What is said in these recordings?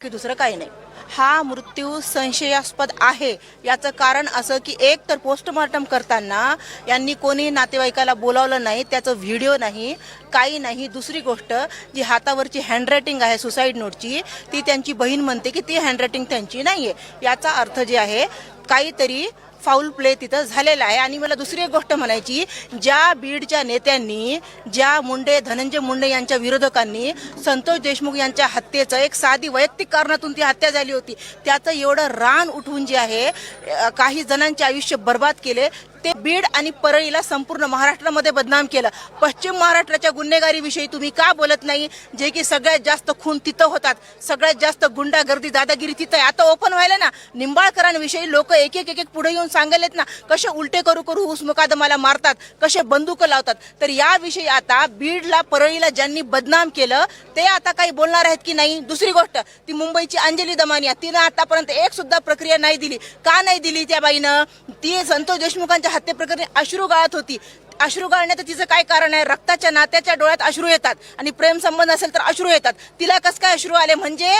की दुसरं काही नाही. हा मृत्यू संशयास्पद आहे. याचं कारण असं की एक तर पोस्टमॉर्टम करताना यांनी कोणी नातेवाईकाला बोलावलं नाही त्याचं व्हिडिओ नाही काही नाही. दुसरी गोष्ट जी हातावरची हँडरायटिंग आहे सुसाईड नोटची ती त्यांची बहीण म्हणते की ती हँडरायटिंग त्यांची नाही आहे याचा अर्थ जे आहे काहीतरी फाऊल प्ले तिथं झालेला आहे. आणि मला दुसरी एक गोष्ट म्हणायची ज्या बीडच्या नेत्यांनी ज्या मुंडे धनंजय मुंडे यांच्या विरोधकांनी संतोष देशमुख यांच्या हत्येचं एक साधी वैयक्तिक कारणातून ती हत्या झाली होती. त्याचं एवढं रान उठवून जे आहे काही जणांचे आयुष्य बर्बाद केले ते बीड आणि परळीला संपूर्ण महाराष्ट्रामध्ये बदनाम केलं. पश्चिम महाराष्ट्राच्या गुन्हेगारीविषयी तुम्ही का बोलत नाही? जे की सगळ्यात जास्त खून तिथं होतात. सगळ्यात जास्त गुंडागर्दी दादागिरी तिथं आहे. आता ओपन व्हायला ना. निंबाळकरांविषयी लोक एक एक एक एक पुढे येऊन सांगायलेत ना कसे उलटे करू करू ऊस मुकादमाला मारतात कसे बंदुकं लावतात. तर याविषयी आता बीडला परळीला ज्यांनी बदनाम केलं ते आता काही बोलणार आहेत की नाही? दुसरी गोष्ट ती मुंबईची अंजली दमानिया तिनं आतापर्यंत एक सुद्धा प्रक्रिया नाही दिली. का नाही दिली त्या बाईनं? ती संतोष देशमुखांच्या हत्येप्रकरणी अश्रू गाळत होती. अश्रू गाळण्याचं तिचं काय कारण आहे? रक्ताच्या नात्याच्या डोळ्यात अश्रू येतात आणि प्रेम संबंध असेल तर अश्रू येतात. तिला कस काय अश्रू आले? म्हणजे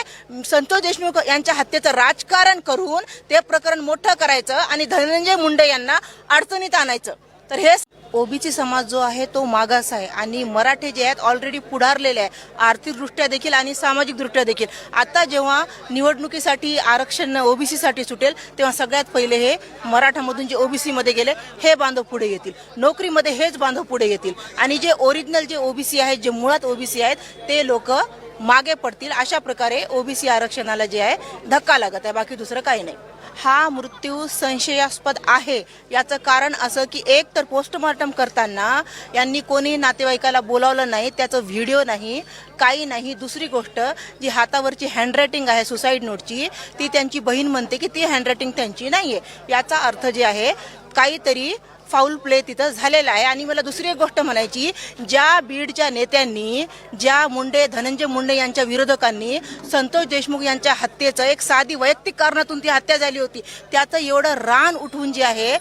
संतोष देशमुख यांच्या हत्येचं राजकारण करून ते प्रकरण मोठं करायचं आणि धनंजय मुंडे यांना अडचणीत आणायचं. तर हे ओबीसी समाज जो आहे तो मागास आहे. आणि मराठे जे आहेत ऑलरेडी पुढारलेले आहे. आर्थिकदृष्ट्या देखील आणि सामाजिकदृष्ट्या देखील. आता जेव्हा निवडणुकीसाठी आरक्षण ओबीसीसाठी सुटेल तेव्हा सगळ्यात पहिले हे मराठामधून जे ओबीसीमध्ये गेले हे बांधव पुढे येतील. नोकरीमध्ये हेच बांधव पुढे येतील. आणि जे ओरिजिनल जे ओबीसी आहेत जे मुळात ओबीसी आहेत ते लोक मागे पडतील. अशा प्रकारे ओबीसी आरक्षणाला जे आहे धक्का लागत आहे. बाकी दुसरं काही नाही. हा मृत्यू संशयास्पद आहे. याचं कारण असं की एक तर पोस्टमॉर्टम करताना यांनी कोणी नातेवाईकाला बोलावलं नाही त्याचं व्हिडिओ नाही काही नाही. दुसरी गोष्ट जी हातावरची हँडरायटिंग आहे सुसाईड नोटची ती त्यांची बहीण म्हणते की ती हँडरायटिंग त्यांची नाही आहे याचा अर्थ जे आहे काहीतरी फाऊल प्ले तिथं झालेला आहे. आणि मला दुसरी एक गोष्ट म्हणायची ज्या बीडच्या नेत्यांनी ज्या मुंडे धनंजय मुंडे यांच्या विरोधकांनी संतोष देशमुख यांच्या हत्येचं एक साधी वैयक्तिक कारणातून ती हत्या झाली होती. त्याचं एवढं रान उठवून जे आहे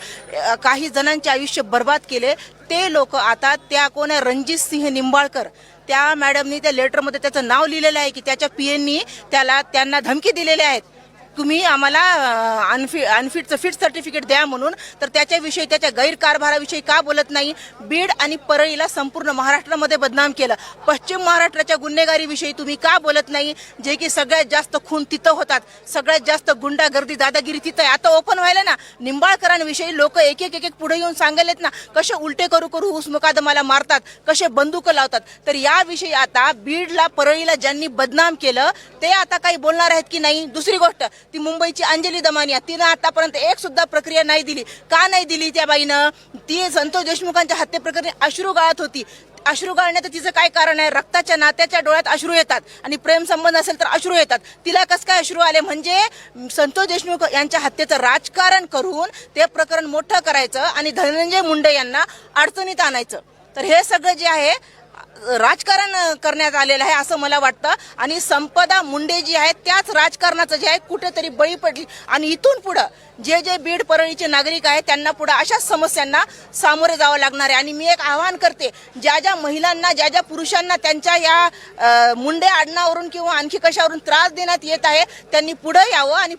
काही जणांचे आयुष्य बर्बाद केले. ते लोक आता त्या कोण आहे? रणजित सिंह निंबाळकर. त्या मॅडमनी त्या लेटरमध्ये त्याचं नाव लिहिलेलं आहे की त्याच्या पीएननी त्याला त्यांना धमकी दिलेल्या आहेत. तुम्ही आम्हाला अनफि अनफिटचं फिट सर्टिफिकेट द्या म्हणून. तर त्याच्याविषयी त्याच्या गैरकारभाराविषयी का बोलत नाही? बीड आणि परळीला संपूर्ण महाराष्ट्रामध्ये बदनाम केलं. पश्चिम महाराष्ट्राच्या गुन्हेगारीविषयी तुम्ही का बोलत नाही? जे की सगळ्यात जास्त खून तिथं होतात. सगळ्यात जास्त गुंडागर्दी दादागिरी तिथं आहे. आता ओपन व्हायला ना. निंबाळकरांविषयी लोक एक एक एक एक पुढे येऊन सांगायलेत ना कसे उलटे करू करू ऊस मुकादमाला मारतात कसे बंदूक लावतात. तर याविषयी आता बीडला परळीला ज्यांनी बदनाम केलं ते आता काही बोलणार आहेत की नाही? दुसरी गोष्ट ती मुंबईची अंजली दमानिया तिनं आतापर्यंत एक सुद्धा प्रक्रिया नाही दिली. का नाही दिली त्या बाईनं? ती संतोष देशमुखांच्या हत्येप्रकरणी अश्रू गाळत होती. अश्रू गाळण्याचं तिचं काय कारण आहे? रक्ताच्या नात्याच्या डोळ्यात अश्रू येतात. आणि प्रेम संबंध असेल तर अश्रू येतात. तिला कस काय अश्रू आले? म्हणजे संतोष देशमुख यांच्या हत्येचं राजकारण करून ते प्रकरण मोठं करायचं आणि धनंजय मुंडे यांना अडचणीत आणायचं. तर हे सगळं जे आहे राजकारण करण्यात आलेलं आहे असं मला वाटतं. आणि संपदा मुंडे जी आहेत त्याच राजकारणाचं जे आहे कुठेतरी बळी पडली. आणि इथून पुढं जे जे बीड परळीचे नागरिक आहेत त्यांना पुढे अशाच समस्यांना सामोरे जावं लागणार आहे. आणि मी एक आवाहन करते ज्या ज्या महिलांना ज्या ज्या पुरुषांना त्यांच्या या मुंडे आडनावरून किंवा आणखी कशावरून त्रास देण्यात येत आहे त्यांनी पुढे यावं आणि